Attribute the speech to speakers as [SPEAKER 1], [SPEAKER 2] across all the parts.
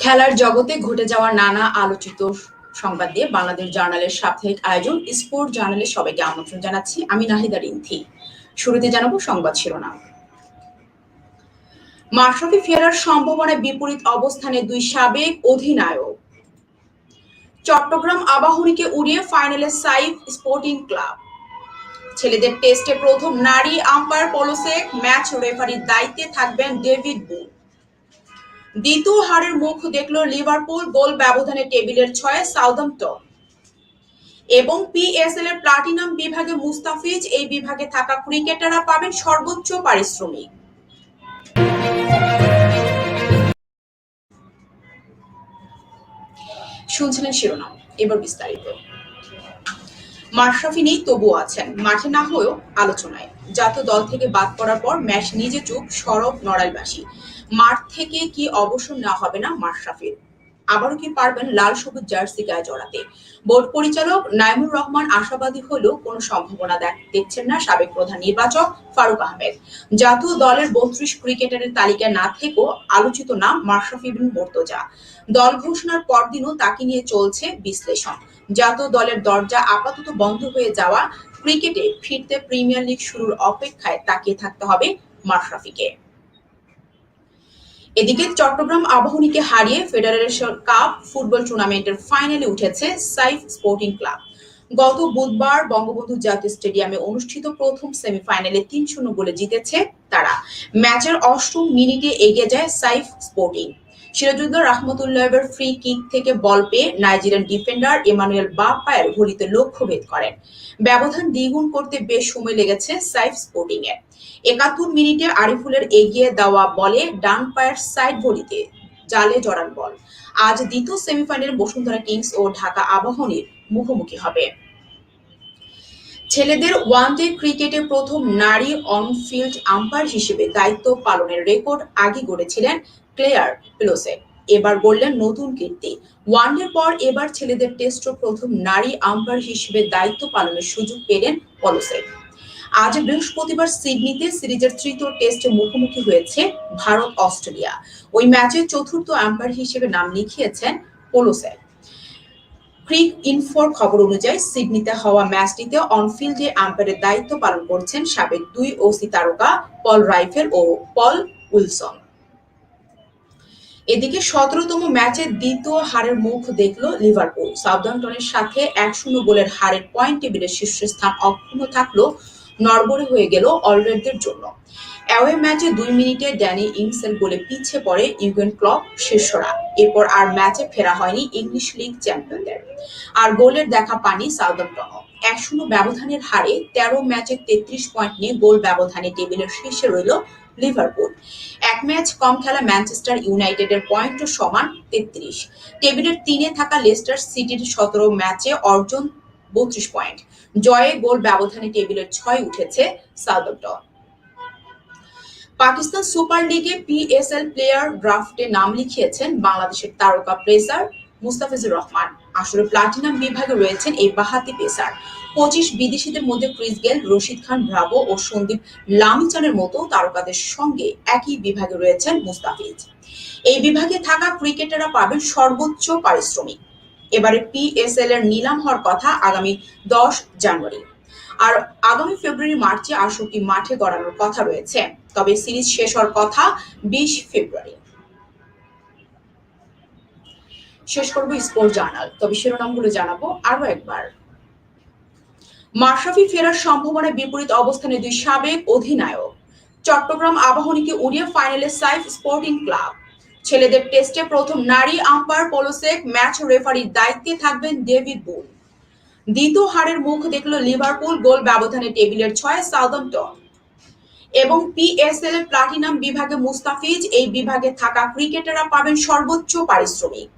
[SPEAKER 1] খেলার জগতে ঘটে যাওয়া নানা আলোচিত সংবাদ দিয়ে বাংলাদেশ জার্নালের সাপ্তাহিক আয়োজন স্পোর্ট জার্নালে সবাইকে আমন্ত্রণ জানাচ্ছি। আমি নাহিদা রিন্থি। শুরুতে জানাব সংবাদ শিরোনাম। মাশরাফি ফেরার সম্ভাবনায় বিপরীত অবস্থানে দুই সাবেক অধিনায়ক। চট্টগ্রাম আবাহনীকে উড়িয়ে ফাইনালে সাইফ স্পোর্টিং ক্লাব। ছেলেদের টেস্টে প্রথম নারী আম্পায়ার পলোসেক ম্যাচ রেফারির দায়িত্বে থাকবেন ডেভিড বুল দ্বিতীয় হারের মুখ দেখল লিভারপুল গোল ব্যবধানে টেবিলের ছয়ে সাউদাম্পটন। এবং পিএসএল এর প্লাটিনাম বিভাগে মুস্তাফিজ, এই বিভাগে থাকা ক্রিকেটাররা পাবেন সর্বোচ্চ পারিশ্রমিক। শুনছিলেন শিরোনাম, এবার বিস্তারিত। মাশরাফি নেই তবুও আছেন। মাঠে না হয়েও আলোচনায়। জাতীয় দল থেকে বাদ পড়ার পর ম্যাচ নিজে চুপ সরব নড়াইলবাসী। মাঠ থেকে কি অবসর নেওয়া হবে না মাশরাফির? আবারও কি পারবেন লাল সবুজ জার্সি গায়ে জড়াতে? বোর্ড পরিচালক নাইমুর রহমান আশাবাদী হলেও কোনো সম্ভাবনা দেখছেন না সাবেক প্রধান নির্বাচক ফারুক আহমেদ। জাতীয় দলের বত্রিশ ক্রিকেটারের তালিকায় না থেকেও আলোচিত নাম মাশরাফি বিন মোর্তজা। দল ঘোষণার পরদিনও তাকে নিয়ে চলছে বিশ্লেষণ। জাতীয় দলের দরজা আপাতত বন্ধ হয়ে যাওয়া, ক্রিকেটে ফিরতে প্রিমিয়ার লিগ শুরুর অপেক্ষায় তাকিয়ে থাকতে হবে মাশরাফিকে। এদিকে চট্টগ্রাম আবাহনীকে হারিয়ে ফেডারেশন কাপ ফুটবল টুর্নামেন্টের ফাইনালে উঠেছে সাইফ স্পোর্টিং ক্লাব। গত বুধবার বঙ্গবন্ধু জাতীয় স্টেডিয়ামে অনুষ্ঠিত প্রথম সেমিফাইনালে তিন শূন্য গোলে জিতেছে তারা। ম্যাচের অষ্টম মিনিটে এগিয়ে যায় সাইফ স্পোর্টিং। সিরাজুদ্দৌলা রহমতুল্লাহের ফ্রি কিক থেকে বল পেয়ে নাইজেরিয়ান ডিফেন্ডার এমানুয়েল ভলিতে লক্ষ্যভেদ করেন। ব্যবধান দ্বিগুণ করতে বেশ সময় লেগেছে সাইফ স্পোর্টিং একাত্তর মিনিটে আরিফুলের এগিয়ে দেওয়া বলে ডান পায়ের সাইড ভলিতে জালে জড়ান বল আজ দ্বিতীয় সেমিফাইনাল বসুন্ধরা কিংস ও ঢাকা আবাহনীর মুখোমুখি হবে। ছেলেদের ওয়ান ওয়ানডে ক্রিকেটে প্রথম নারী অনফিল্ড আম্পায়ার হিসেবে দায়িত্ব পালনের রেকর্ড আগে গড়েছিলেন ক্লেয়ার পেলোসে এবার গড়লেন নতুন কীর্তি। ওয়ানডের পর এবার ছেলেদের টেস্ট প্রথম নারী আম্পায়ার হিসেবে দায়িত্ব পালনের সুযোগ পেলেন পলোসেক আজ বৃহস্পতিবার সিডনিতে সিরিজের তৃতীয় টেস্টে মুখোমুখি হয়েছে ভারত অস্ট্রেলিয়া। ওই ম্যাচে চতুর্থ আম্পায়ার হিসেবে নাম লিখিয়েছেন পোলোসেক ক্রিক ইনফোর খবর অনুযায়ী সিডনিতে হওয়া ম্যাচটিতে অনফিল্ডে আম্পায়ারের দায়িত্ব পালন করছেন সাবেক দুই ওসি তারকা পল রাইফেল ও পল উইলসন। এদিকে সতেরোতম ম্যাচে দ্বিতীয় হারের মুখ দেখল লিভারপুল। সাউদাম্পটনের সাথে এক শূন্য গোলের হারের পয়েন্ট টেবিলের শীর্ষস্থান অক্ষুণ্ণ থাকল নড়বড়ে হয়ে গেল অলরেডদের জন্য। অ্যাওয়ে ম্যাচে দুই মিনিটে ড্যানি ইংসেল গোলে পিছিয়ে পড়ে ইউগেন ক্লব শীর্ষরা। এরপর আর ম্যাচে ফেরা হয়নি ইংলিশ লিগ চ্যাম্পিয়নদের। আর গোলের দেখা পানি সাউদাম্পটনও। এক শূন্য ব্যবধানের হারে তেরো ম্যাচে তেত্রিশ পয়েন্ট নিয়ে গোল ব্যবধানে টেবিলের শীর্ষে রইল লিভারপুল। এক ম্যাচ কম খেলা ম্যানচেস্টার ইউনাইটেডের পয়েন্টও সমান তেত্রিশ। টেবিলের তিনে থাকা লেস্টার সিটির সতেরো ম্যাচে অর্জন বত্রিশ পয়েন্ট। জয়ে গোল ব্যবধানে টেবিলের ছয় উঠেছে সাউদাম্পটন। পাকিস্তান সুপার লিগে পিএসএল প্লেয়ার ড্রাফটে নাম লিখিয়েছেন বাংলাদেশের তারকা প্রেসার মুস্তাফিজুর রহমান। আসলে প্লাটিনাম বিভাগে রয়েছেন এই বাহাতি পেসার। পঁচিশ বিদেশিদের মধ্যে Chris Gayle, Rashid Khan Bravo ও সন্দীপ লামিচানের মতো তারকাদের সঙ্গে একই বিভাগে রয়েছেন মুস্তাফিজ। এই বিভাগে থাকা ক্রিকেটাররা পাবেন সর্বোচ্চ পারিশ্রমিক। এবারে পিএসএল এর নিলাম হওয়ার কথা আগামী দশ জানুয়ারি। আর আগামী ফেব্রুয়ারি, মার্চে আসরটি মাঠে গড়ানোর কথা রয়েছে। তবে সিরিজ শেষ হওয়ার কথা বিশ ফেব্রুয়ারি। শেষ করব স্পোর্ট জার্নাল। তবে শিরোনামগুলো জানাব আরও একবার। মাশরাফি ফেরার সম্ভাবনায় বিপরীত অবস্থানে দুই সাবেক অধিনায়ক। চট্টগ্রাম আবাহনীকে উড়িয়ে ফাইনালে সাইফ স্পোর্টিং ক্লাব। ছেলেদের টেস্টে প্রথম নারী আম্পায়ার পলোসেক, ম্যাচ রেফারির দায়িত্বে থাকবেন ডেভিড বুল। দ্বিতীয় হারের মুখ দেখল লিভারপুল গোল ব্যবধানে টেবিলের ছয় সাউদাম্পটন। এবং পিএসএল প্লাটিনাম বিভাগে মুস্তাফিজ, এই বিভাগে থাকা ক্রিকেটাররা পাবেন সর্বোচ্চ পারিশ্রমিক।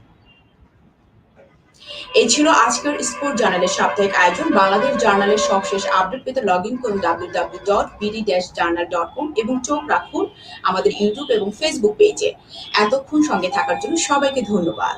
[SPEAKER 1] এই ছিল আজকের স্পোর্ট জার্নালের সাপ্তাহিক আয়োজন। বাংলাদেশ জার্নালের সবশেষ আপডেট পেতে লগ ইন করুন W W dot BD dash journal dot com এবং চোখ রাখুন আমাদের ইউটিউব এবং ফেসবুক পেজে এতক্ষণ সঙ্গে থাকার জন্য সবাইকে ধন্যবাদ।